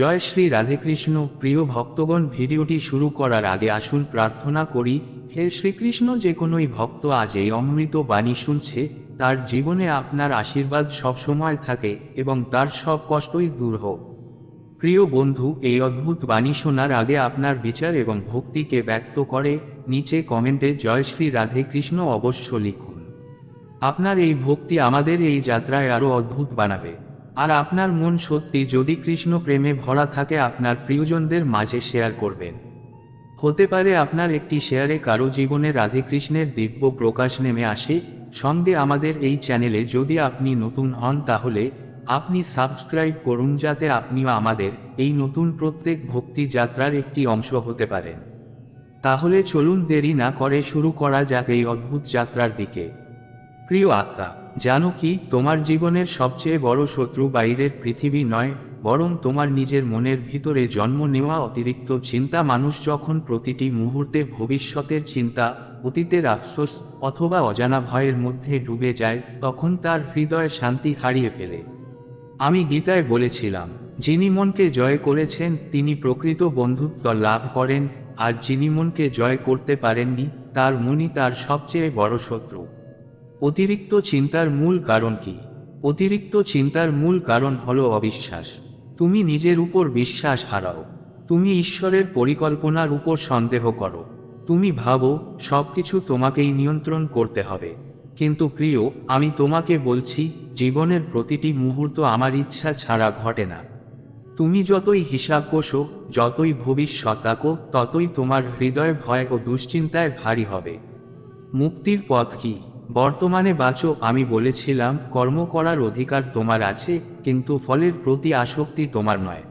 জয় শ্রী রাধেকৃষ্ণ, প্রিয় ভক্তগণ, ভিডিওটি শুরু করার আগে আসুন প্রার্থনা করি, হে শ্রীকৃষ্ণ, যে কোনোই ভক্ত আজ এই অমৃত বাণী শুনছে, তার জীবনে আপনার আশীর্বাদ সবসময় থাকে এবং তার সব কষ্টই দূর হোক। প্রিয় বন্ধু, এই অদ্ভুত বাণী শোনার আগে আপনার বিচার এবং ভক্তিকে ব্যক্ত করে, নিচে কমেন্টে জয় শ্রী রাধে কৃষ্ণ অবশ্য লিখুন। আপনার এই ভক্তি আমাদের এই যাত্রায় আরও অদ্ভুত বানাবে। আর আপনার মন সত্যি যদি কৃষ্ণ প্রেমে ভরা থাকে, আপনার প্রিয়জনদের মাঝে শেয়ার করবেন। হতে পারে আপনার একটি শেয়ারে কারও জীবনে রাধে কৃষ্ণের দিব্য প্রকাশ নেমে আসে। সঙ্গে আমাদের এই চ্যানেলে যদি আপনি নতুন হন, তাহলে আপনি সাবস্ক্রাইব করুন, যাতে আপনিও আমাদের এই নতুন প্রত্যেক ভক্তি যাত্রার একটি অংশ হতে পারেন। তাহলে চলুন দেরি না করে শুরু করা যাক এই অদ্ভুত যাত্রার দিকে। প্রিয় আত্মা জানো কি, তোমার জীবনের সবচেয়ে বড় শত্রু বাইরের পৃথিবী নয়, বরং তোমার নিজের মনের ভিতরে জন্ম নেওয়া অতিরিক্ত চিন্তা মানুষ যখন প্রতিটি মুহূর্তে ভবিষ্যতের চিন্তা, অতীতের আফসোস অথবা অজানা ভয়ের মধ্যে ডুবে যায়, তখন তার হৃদয় শান্তি হারিয়ে ফেলে। আমি গীতায় বলেছিলাম, যিনি মনকে জয় করেছেন, তিনি প্রকৃত বন্ধুত্ব লাভ করেন, আর যিনি মনকে জয় করতে পারেননি, তার মনই তার সবচেয়ে বড় শত্রু। অতিরিক্ত চিন্তার মূল কারণ কি? অতিরিক্ত চিন্তার মূল কারণ হল অবিশ্বাস। তুমি নিজের উপর বিশ্বাস হারাও। তুমি ঈশ্বরের পরিকল্পনার উপর সন্দেহ করো। তুমি ভাবো, সবকিছু তোমাকেই নিয়ন্ত্রণ করতে হবে। কিন্তু প্রিয়, আমি তোমাকে বলছি, জীবনের প্রতিটি মুহূর্ত আমার ইচ্ছা ছাড়া ঘটে না। তুমি যতই হিসাব কষো, যতই ভবিষ্যৎ আঁকো, ততই তোমার হৃদয় ভয় ও দুশ্চিন্তায় ভারী হবে। মুক্তির পথ কি? বর্তমানে বাঁচো, আমি বলেছিলাম, কর্ম করার অধিকার তোমার আছে, কিন্তু ফলের প্রতি আসক্তি তোমার নয়।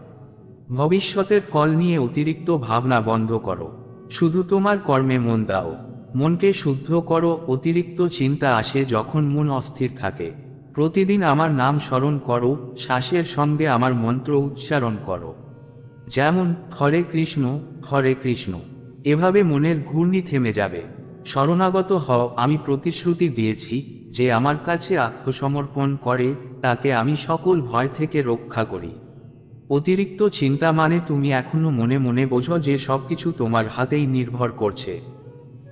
ভবিষ্যতের ফল নিয়ে অতিরিক্ত ভাবনা বন্ধ করো। শুধু তোমার কর্মে মন দাও। মনকে শুদ্ধ করো, অতিরিক্ত চিন্তা আসে যখন মন অস্থির থাকে। প্রতিদিন আমার নাম স্মরণ করো, শ্বাসের সঙ্গে আমার মন্ত্র উচ্চারণ করো। যেমন, হরে কৃষ্ণ হরে কৃষ্ণ। এভাবে মনের ঘূর্ণি থেমে যাবে। শরণাগত হও, আমি প্রতিশ্রুতি দিয়েছি যে আমার কাছে আত্মসমর্পণ করে, তাকে আমি সকল ভয় থেকে রক্ষা করি। অতিরিক্ত চিন্তা মানে তুমি এখনও মনে মনে বোঝো যে সবকিছু তোমার হাতেই নির্ভর করছে।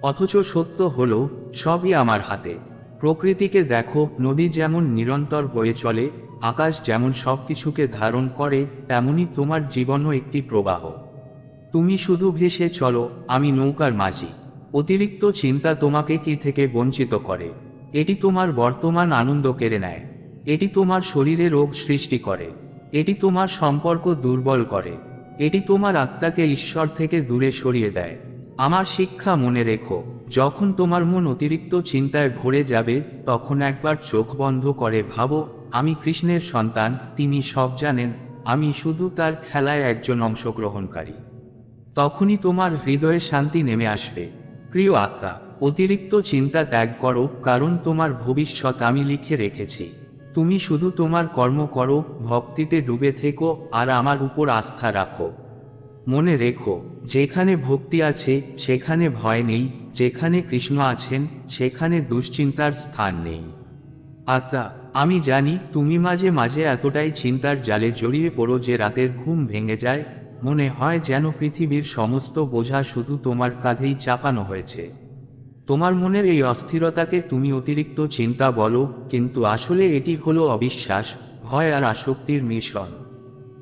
অথচ সত্য হল, সবই আমার হাতে। প্রকৃতিকে দেখো, নদী যেমন নিরন্তর বয়ে চলে, আকাশ যেমন সবকিছুকে ধারণ করে, তেমনি তোমার জীবনও একটি প্রবাহ। তুমি শুধু ভেসে চলো, আমি নৌকার মাঝি। অতিরিক্ত চিন্তা তোমাকে কি থেকে বঞ্চিত করে? এটি তোমার বর্তমান আনন্দ কেড়ে নেয়। এটি তোমার শরীরে রোগ সৃষ্টি করে। এটি তোমার সম্পর্ক দুর্বল করে। এটি তোমার আত্মাকে ঈশ্বর থেকে দূরে সরিয়ে দেয়। আমার শিক্ষা মনে রেখো, যখন তোমার মন অতিরিক্ত চিন্তায় ভরে যাবে, তখন একবার চোখ বন্ধ করে ভাবো, আমি কৃষ্ণের সন্তান, তিনি সব জানেন, আমি শুধু তার খেলায় একজন অংশগ্রহণকারী। তখনই তোমার হৃদয়ে শান্তি নেমে আসবে। প্রিয় আত্মা, অতিরিক্ত চিন্তা ত্যাগ করো, কারণ তোমার ভবিষ্যৎ আমি লিখে রেখেছি। তুমি শুধু তোমার কর্ম করো, ভক্তিতে ডুবে থেকো, আর আমার উপর আস্থা রাখো। মনে রেখো, যেখানে ভক্তি আছে, সেখানে ভয় নেই, যেখানে কৃষ্ণ আছেন, সেখানে দুশ্চিন্তার স্থান নেই। আত্মা, আমি জানি, তুমি মাঝে মাঝে এতটাই চিন্তার জালে জড়িয়ে পড়ো যে রাতের ঘুম ভেঙে যায় মনে হয় যেন পৃথিবীর সমস্ত বোঝা শুধু তোমার কাঁধেই চাপানো হয়েছে। তোমার মনের এই অস্থিরতাকে তুমি অতিরিক্ত চিন্তা বলো, কিন্তু আসলে এটি হলো অবিশ্বাস, ভয় আর আসক্তির মিশ্রণ।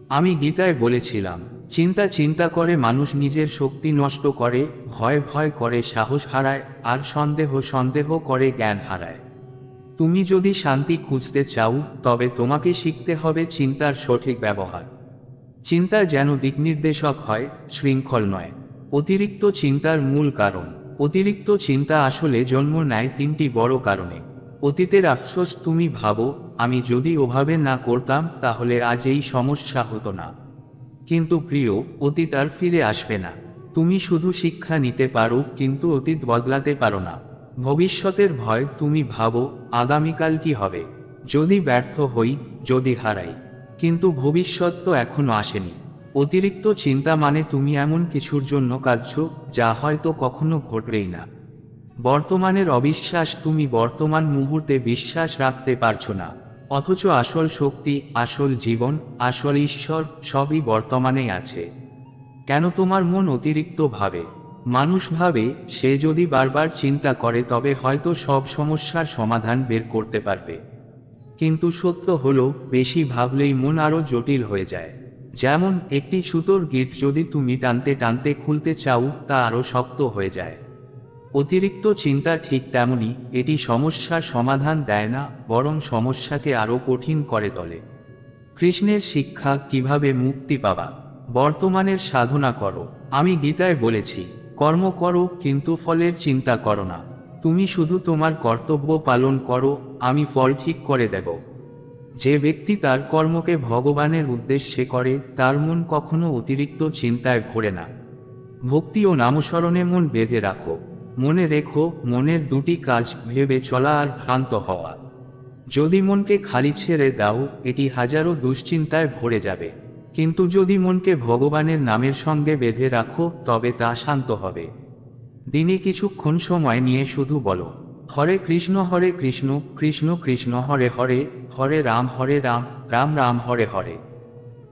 আমি গীতায় বলেছিলাম, চিন্তা চিন্তা করে মানুষ নিজের শক্তি নষ্ট করে, ভয় ভয় করে সাহস হারায়, আর সন্দেহ সন্দেহ করে জ্ঞান হারায়। তুমি যদি শান্তি খুঁজতে চাও, তবে তোমাকে শিখতে হবে চিন্তার সঠিক ব্যবহার। চিন্তা যেন দিকনির্দেশক হয়, শৃঙ্খল নয়। অতিরিক্ত চিন্তার মূল কারণ। অতিরিক্ত চিন্তা আসলে জন্ম নেয় তিনটি বড় কারণে। অতীতের আফসোস তুমি ভাবো, আমি যদি ওভাবে না করতাম, তাহলে আজ এই সমস্যা হতো না। কিন্তু প্রিয়, অতীত আর ফিরে আসবে না। তুমি শুধু শিক্ষা নিতে পারো, কিন্তু অতীত বদলাতে পারো না। ভবিষ্যতের ভয় তুমি ভাবো, আগামীকাল কি হবে? যদি ব্যর্থ হই, যদি হারাই। কিন্তু ভবিষ্যৎ তো এখনও আসেনি। অতিরিক্ত চিন্তা মানে তুমি এমন কিছুর জন্য কাঁদছ, যা হয়তো কখনো ঘটবেই না। বর্তমানের অবিশ্বাস তুমি বর্তমান মুহূর্তে বিশ্বাস রাখতে পারছ না। অথচ আসল শক্তি, আসল জীবন, আসল ঈশ্বর সবই বর্তমানেই আছে। কেন তোমার মন অতিরিক্ত ভাবে? মানুষ ভাবে, সে যদি বারবার চিন্তা করে তবে হয়তো সব সমস্যার সমাধান বের করতে পারবে। কিন্তু সত্য হলো, বেশি ভাবলেই মন আরও জটিল হয়ে যায়। যেমন একটি সুতোর গিট যদি তুমি টানতে টানতে খুলতে চাও, তা আরও শক্ত হয়ে যায়। অতিরিক্ত চিন্তা ঠিক তেমনি এটি সমস্যার সমাধান দেয় না, বরং সমস্যাকে আরও কঠিন করে তোলে। কৃষ্ণের শিক্ষা, কীভাবে মুক্তি পাবা? বর্তমানের সাধনা করো। আমি গীতায় বলেছি, কর্ম করো, কিন্তু ফলের চিন্তা করো না। তুমি শুধু তোমার কর্তব্য পালন করো আমি ফল ঠিক করে দেব। যে ব্যক্তি তার কর্মকে ভগবানের উদ্দেশ্যে করে, তার মন কখনো অতিরিক্ত চিন্তায় ভরে না। ভক্তি ও নামস্মরণে মন বেঁধে রাখো। মনে রেখো, মনের দুটি কাজ ভেবে চলা আর ভ্রান্ত হওয়া। যদি মনকে খালি ছেড়ে দাও, এটি হাজারো দুশ্চিন্তায় ভরে যাবে। কিন্তু যদি মনকে ভগবানের নামের সঙ্গে বেঁধে রাখো, তবে তা শান্ত হবে। দিনে কিছুক্ষণ সময় নিয়ে শুধু বলো। হরে কৃষ্ণ হরে কৃষ্ণ কৃষ্ণ কৃষ্ণ, হরে হরে হরে রাম হরে রাম রাম রাম, হরে হরে।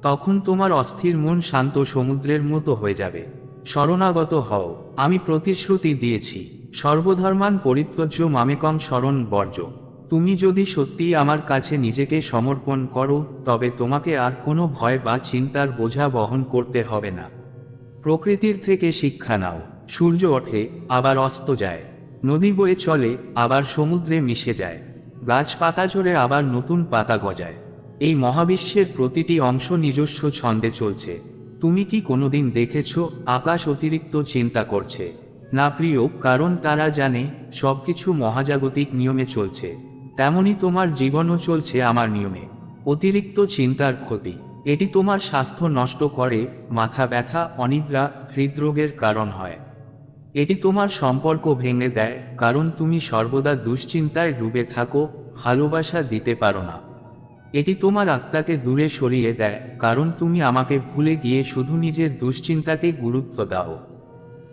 তখন তোমার অস্থির মন শান্ত সমুদ্রের মতো হয়ে যাবে। শরণাগত হও, আমি প্রতিশ্রুতি দিয়েছি, সর্বধর্মান পরিত্যাজ্য মামেকম শরণ বর্জ্য। তুমি যদি সত্যি আমার কাছে নিজেকে সমর্পণ করো, তবে তোমাকে আর কোনো ভয় বা চিন্তার বোঝা বহন করতে হবে না। প্রকৃতির থেকে শিক্ষা নাও, সূর্য ওঠে, আবার অস্ত যায়। নদী বয়ে চলে, আবার সমুদ্রে মিশে যায়। গাছ পাতা ঝরে আবার নতুন পাতা গজায়। এই মহাবিশ্বের প্রতিটি অংশ নিজস্ব ছন্দে চলছে। তুমি কি কোনোদিন দেখেছ, আকাশ অতিরিক্ত চিন্তা করছে। না প্রিয়, কারণ তারা জানে, সবকিছু মহাজাগতিক নিয়মে চলছে। তেমনি তোমার জীবনও চলছে আমার নিয়মে। অতিরিক্ত চিন্তার ক্ষতি। এটি তোমার স্বাস্থ্য নষ্ট করে, মাথা ব্যথা, অনিদ্রা, হৃদরোগের কারণ হয়। এটি তোমার সম্পর্ক ভেঙে দেয়, কারণ তুমি সর্বদা দুশ্চিন্তায় ডুবে থাকো, ভালোবাসা দিতে পারো না। এটি তোমার আত্মাকে দূরে সরিয়ে দেয়, কারণ তুমি আমাকে ভুলে গিয়ে শুধু নিজের দুশ্চিন্তাকে গুরুত্ব দাও।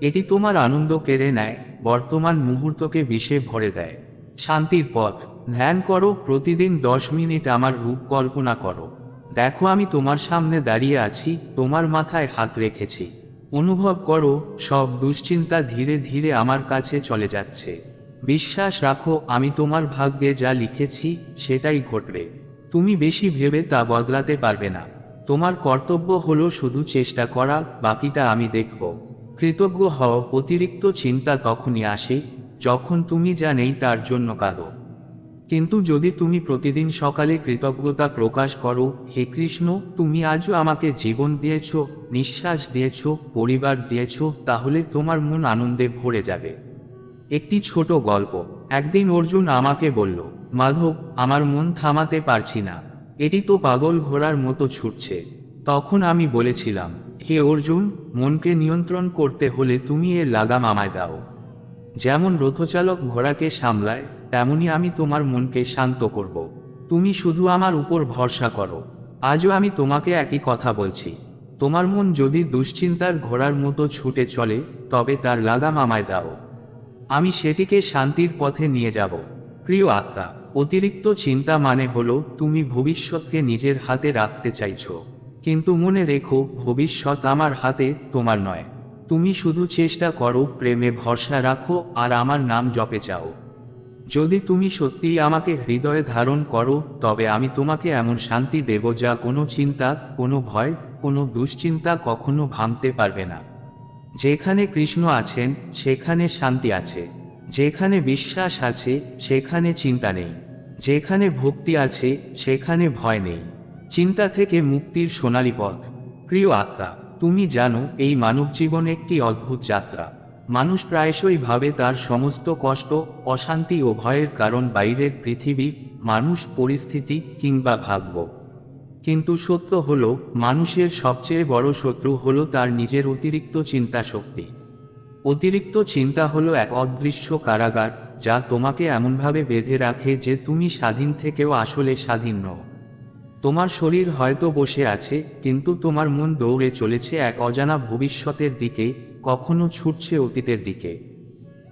এটি তোমার আনন্দ কেড়ে নেয়, বর্তমান মুহূর্তকে বিষে ভরে দেয়। শান্তির পথ, ধ্যান করো, প্রতিদিন দশ মিনিট আমার রূপ কল্পনা করো। দেখো আমি তোমার সামনে দাঁড়িয়ে আছি, তোমার মাথায় হাত রেখেছি। অনুভব করো, সব দুশ্চিন্তা ধীরে ধীরে আমার কাছে চলে যাচ্ছে। বিশ্বাস রাখো, আমি তোমার ভাগ্যে যা লিখেছি, সেটাই ঘটবে। তুমি বেশি ভেবে তা বদলাতে পারবে না। তোমার কর্তব্য হলো শুধু চেষ্টা করা, বাকিটা আমি দেখব। কৃতজ্ঞ হও, অতিরিক্ত চিন্তা তখনই আসে, যখন তুমি যা নেই তার জন্য কাঁদো। কিন্তু যদি তুমি প্রতিদিন সকালে কৃতজ্ঞতা প্রকাশ করো, হে কৃষ্ণ, তুমি আজও আমাকে জীবন দিয়েছ, নিঃশ্বাস দিয়েছ, পরিবার দিয়েছ, তাহলে তোমার মন আনন্দে ভরে যাবে। একটি ছোট গল্প। একদিন অর্জুন আমাকে বলল, মাধব, আমার মন থামাতে পারছি না। এটি তো পাগল ঘোড়ার মতো ছুটছে। তখন আমি বলেছিলাম, হে অর্জুন, মনকে নিয়ন্ত্রণ করতে হলে তুমি এর লাগাম আমায় দাও। যেমন রথচালক ঘোড়াকে সামলায় তেমনি আমি তোমার মনকে শান্ত করব। তুমি শুধু আমার উপর ভরসা করো। আজও আমি তোমাকে একই কথা বলছি। তোমার মন যদি দুশ্চিন্তার ঘোড়ার মতো ছুটে চলে, তবে তার লাগাম আমায় দাও। আমি সেটিকে শান্তির পথে নিয়ে যাব। প্রিয় আত্মা, অতিরিক্ত চিন্তা মানে হলো তুমি ভবিষ্যৎকে নিজের হাতে রাখতে চাইছ। কিন্তু মনে রেখো, ভবিষ্যৎ আমার হাতে, তোমার নয়। তুমি শুধু চেষ্টা করো, প্রেমে ভরসা রাখো, আর আমার নাম জপে চাও যদি তুমি সত্যিই আমাকে হৃদয়ে ধারণ করো, তবে আমি তোমাকে এমন শান্তি দেব যা কোনো চিন্তা, কোনো ভয়, কোনো দুশ্চিন্তা কখনো ভাঙতে পারবে না। যেখানে কৃষ্ণ আছেন, সেখানে শান্তি আছে। যেখানে বিশ্বাস আছে, সেখানে চিন্তা নেই। যেখানে ভক্তি আছে, সেখানে ভয় নেই। চিন্তা থেকে মুক্তির সোনালী পথ। প্রিয় আত্মা, তুমি জানো এই মানব জীবন একটি অদ্ভুত যাত্রা। মানুষ প্রায়শই ভাবে তার সমস্ত কষ্ট, অশান্তি ও ভয়ের কারণ বাইরের পৃথিবী, মানুষ, পরিস্থিতি কিংবা ভাগ্য। কিন্তু সত্য হল, মানুষের সবচেয়ে বড় শত্রু হল তার নিজের অতিরিক্ত চিন্তা শক্তি অতিরিক্ত চিন্তা হলো এক অদৃশ্য কারাগার, যা তোমাকে এমনভাবে বেঁধে রাখে যে তুমি স্বাধীন থেকেও আসলে স্বাধীন নও। তোমার শরীর হয়তো বসে আছে, কিন্তু তোমার মন দৌড়ে চলেছে এক অজানা ভবিষ্যতের দিকে কখনো ছুটছে অতীতের দিকে।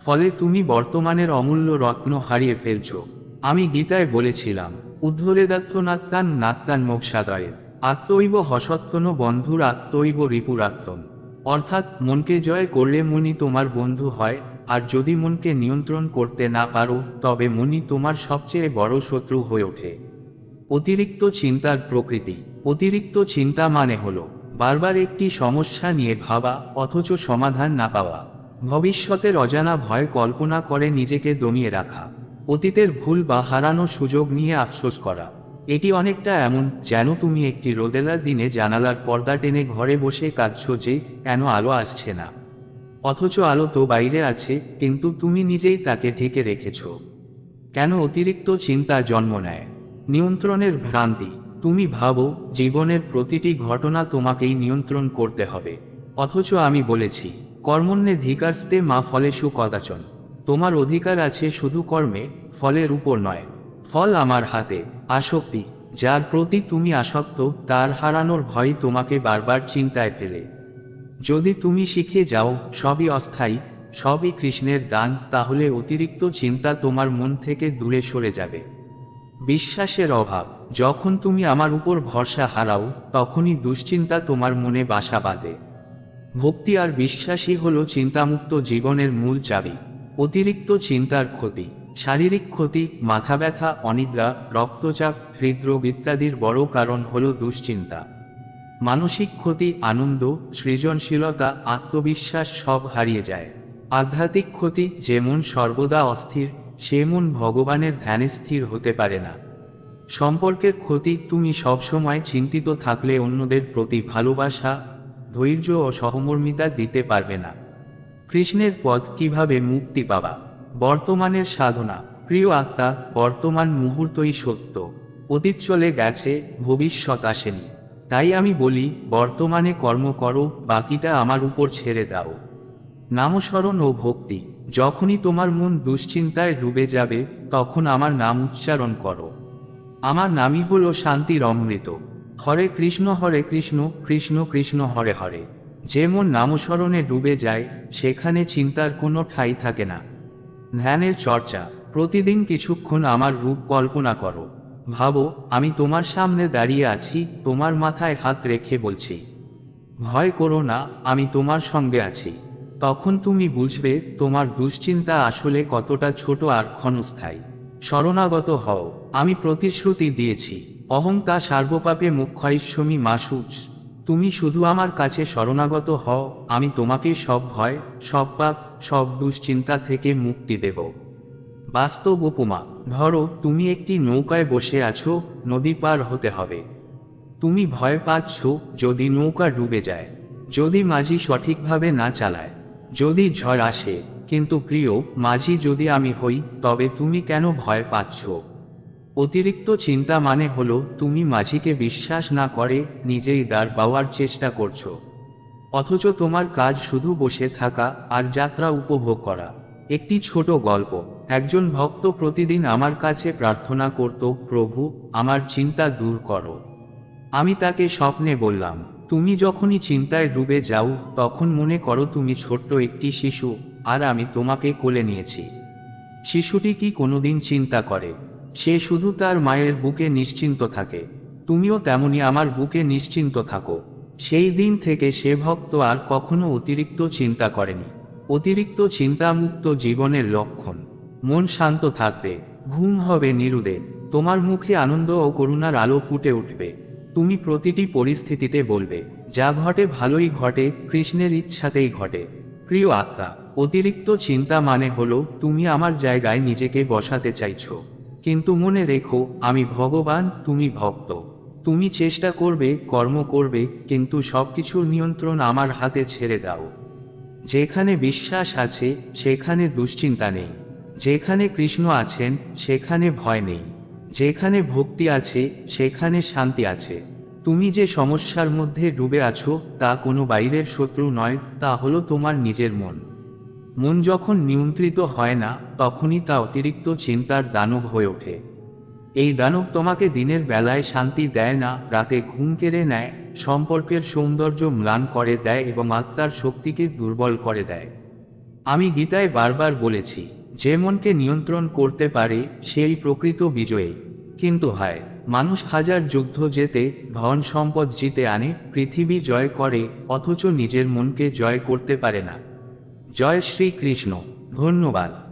ফলে তুমি বর্তমানের অমূল্য রত্ন হারিয়ে ফেলছ। আমি গীতায় বলেছিলাম উদ্ধরেদাত্ত নাত্তান মোক্ষাদয়ের আত্মৈব হসত্তন বন্ধুর আত্মৈব রিপুরাত্মন অর্থাৎ মনকে জয় করলে মনি তোমার বন্ধু হয়, আর যদি মনকে নিয়ন্ত্রণ করতে না পারো, তবে মনি তোমার সবচেয়ে বড় শত্রু হয়ে ওঠে। অতিরিক্ত চিন্তার প্রকৃতি। অতিরিক্ত চিন্তা মানে হলো বারবার একটি সমস্যা নিয়ে ভাবা, অথচ সমাধান না পাওয়া। ভবিষ্যতের অজানা ভয় কল্পনা করে নিজেকে দমিয়ে রাখা। অতীতের ভুল বা হারানো সুযোগ নিয়ে আফসোস করা। এটি অনেকটা এমন, যেন তুমি একটি রোদেলা দিনে জানালার পর্দা টেনে ঘরে বসে কাঁদছ যে, কেন আলো আসছে না। অথচ আলো তো বাইরে আছে, কিন্তু তুমি নিজেই তাকে ঢেকে রেখেছ। কেন অতিরিক্ত চিন্তা জন্ম নেয়? নিয়ন্ত্রণের ভ্রান্তি। তুমি ভাবো, জীবনের প্রতিটি ঘটনা তোমাকেই নিয়ন্ত্রণ করতে হবে। অথচ আমি বলেছি কর্মণ্যে ধিকারস্তে মা ফলে সুকদাচন। তোমার অধিকার আছে শুধু কর্মে, ফলের উপর নয়। ফল আমার হাতে, আসক্তি, যার প্রতি তুমি আসক্ত, তার হারানোর ভয় তোমাকে বারবার চিন্তায় ফেলে। যদি তুমি শিখে যাও, সবই অস্থায়ী, সবই কৃষ্ণের দান, তাহলে অতিরিক্ত চিন্তা তোমার মন থেকে দূরে সরে যাবে। বিশ্বাসের অভাব। যখন তুমি আমার উপর ভরসা হারাও, তখনই দুশ্চিন্তা তোমার মনে বাসা বাঁধে। ভক্তি আর বিশ্বাসই হল চিন্তামুক্ত জীবনের মূল চাবি। অতিরিক্ত চিন্তার ক্ষতি, শারীরিক ক্ষতি, মাথা ব্যথা, অনিদ্রা, রক্তচাপ, হৃদরোগ ইত্যাদির বড় কারণ হল দুশ্চিন্তা। মানসিক ক্ষতি, আনন্দ, সৃজনশীলতা, আত্মবিশ্বাস সব হারিয়ে যায়। আধ্যাত্মিক ক্ষতি, যেমন সর্বদা অস্থির সে মন ভগবানের ধ্যানে স্থির হতে পারে না। সম্পর্কের ক্ষতি তুমি সবসময় চিন্তিত থাকলে অন্যদের প্রতি ভালোবাসা, ধৈর্য ও সহমর্মিতা দিতে পারবে না। কৃষ্ণের পদ কীভাবে মুক্তি পাবা? বর্তমানের সাধনা। প্রিয় আত্মা, বর্তমান মুহূর্তই সত্য। অতীত চলে গেছে, ভবিষ্যৎ আসেনি। তাই আমি বলি, বর্তমানে কর্ম করো, বাকিটা আমার উপর ছেড়ে দাও। নামস্মরণ ও ভক্তি। যখনই তোমার মন দুশ্চিন্তায় ডুবে যাবে, তখন আমার নাম উচ্চারণ করো। আমার নামই হলো শান্তির অমৃত। হরে কৃষ্ণ হরে কৃষ্ণ কৃষ্ণ কৃষ্ণ, হরে হরে। যে মন নামস্মরণে ডুবে যায়, সেখানে চিন্তার কোনো ঠাই থাকে না। ধ্যানের চর্চা। প্রতিদিন কিছুক্ষণ আমার রূপ কল্পনা করো। ভাবো, আমি তোমার সামনে দাঁড়িয়ে আছি, তোমার মাথায় হাত রেখে বলছি। ভয় করো না, আমি তোমার সঙ্গে আছি। তখন তুমি বুঝবে তোমার দুশ্চিন্তা আসলে কতটা ছোট আর ক্ষণস্থায়ী। শরণাগত হও, আমি প্রতিশ্রুতি দিয়েছি। অহংতা সার্বপাপে মুখ্যৈশ্বমী মাসুচ, তুমি শুধু আমার কাছে শরণাগত হও, আমি তোমাকে সব ভয়, সব পাপ, সব দুশ্চিন্তা থেকে মুক্তি দেব। বাস্তব উপমা, ধরো তুমি একটি নৌকায় বসে আছো, নদী পার হতে হবে। তুমি ভয় পাচ্ছ যদি নৌকা ডুবে যায়, যদি মাঝি সঠিকভাবে না চালায়। যদি ঝড় আসে, কিন্তু প্রিয়, মাঝি যদি আমি হই, তবে তুমি কেন ভয় পাচ্ছ? অতিরিক্ত চিন্তা মানে হলো, তুমি মাঝিকে বিশ্বাস না করে নিজেই দাঁড় পাওয়ার চেষ্টা করছ। অথচ তোমার কাজ শুধু বসে থাকা আর যাত্রা উপভোগ করা। একটি ছোট গল্প। একজন ভক্ত প্রতিদিন আমার কাছে প্রার্থনা করত, প্রভু, আমার চিন্তা দূর করো। আমি তাকে স্বপ্নে বললাম তুমি যখনই চিন্তায় ডুবে যাও, তখন মনে করো তুমি ছোট্ট একটি শিশু, আর আমি তোমাকে কোলে নিয়েছি। শিশুটি কি কোনোদিন চিন্তা করে? সে শুধু তার মায়ের বুকে নিশ্চিন্ত থাকে। তুমিও তেমনি আমার বুকে নিশ্চিন্ত থাকো। সেই দিন থেকে সে ভক্ত আর কখনো অতিরিক্ত চিন্তা করেনি। অতিরিক্ত চিন্তামুক্ত জীবনের লক্ষণ। মন শান্ত থাকবে, ঘুম হবে নিরুদে, তোমার মুখে আনন্দ ও করুণার আলো ফুটে উঠবে। তুমি প্রতিটি পরিস্থিতিতে বলবে, যা ঘটে ভালোই ঘটে, কৃষ্ণের ইচ্ছাতেই ঘটে। প্রিয় আত্মা, অতিরিক্ত চিন্তা মানে হলো তুমি আমার জায়গায় নিজেকে বসাতে চাইছো। কিন্তু মনে রেখো, আমি ভগবান, তুমি ভক্ত। তুমি চেষ্টা করবে, কর্ম করবে, কিন্তু সবকিছুর নিয়ন্ত্রণ আমার হাতে ছেড়ে দাও। যেখানে বিশ্বাস আছে, সেখানে দুশ্চিন্তা নেই। যেখানে কৃষ্ণ আছেন, সেখানে ভয় নেই। যেখানে ভক্তি আছে, সেখানে শান্তি আছে। তুমি যে সমস্যার মধ্যে ডুবে আছো, তা কোনো বাইরের শত্রু নয়, তা হলো তোমার নিজের মন। মন যখন নিয়ন্ত্রিত হয় না, তখনই তা অতিরিক্ত চিন্তার দানব হয়ে ওঠে। এই দানব তোমাকে দিনের বেলায় শান্তি দেয় না, রাতে ঘুম কেড়ে নেয়, সম্পর্কের সৌন্দর্য ম্লান করে দেয় এবং আত্মার শক্তিকে দুর্বল করে দেয়। আমি গীতায় বারবার বলেছি যে মনকে নিয়ন্ত্রণ করতে পারে, সেই প্রকৃত বিজয়ী। কিন্তু হায়, মানুষ হাজার যুদ্ধ জেতে, ধন সম্পদ জিতে আনে, পৃথিবী জয় করে, অথচ নিজের মনকে জয় করতে পারে না। জয় শ্রীকৃষ্ণ, ধন্যবাদ।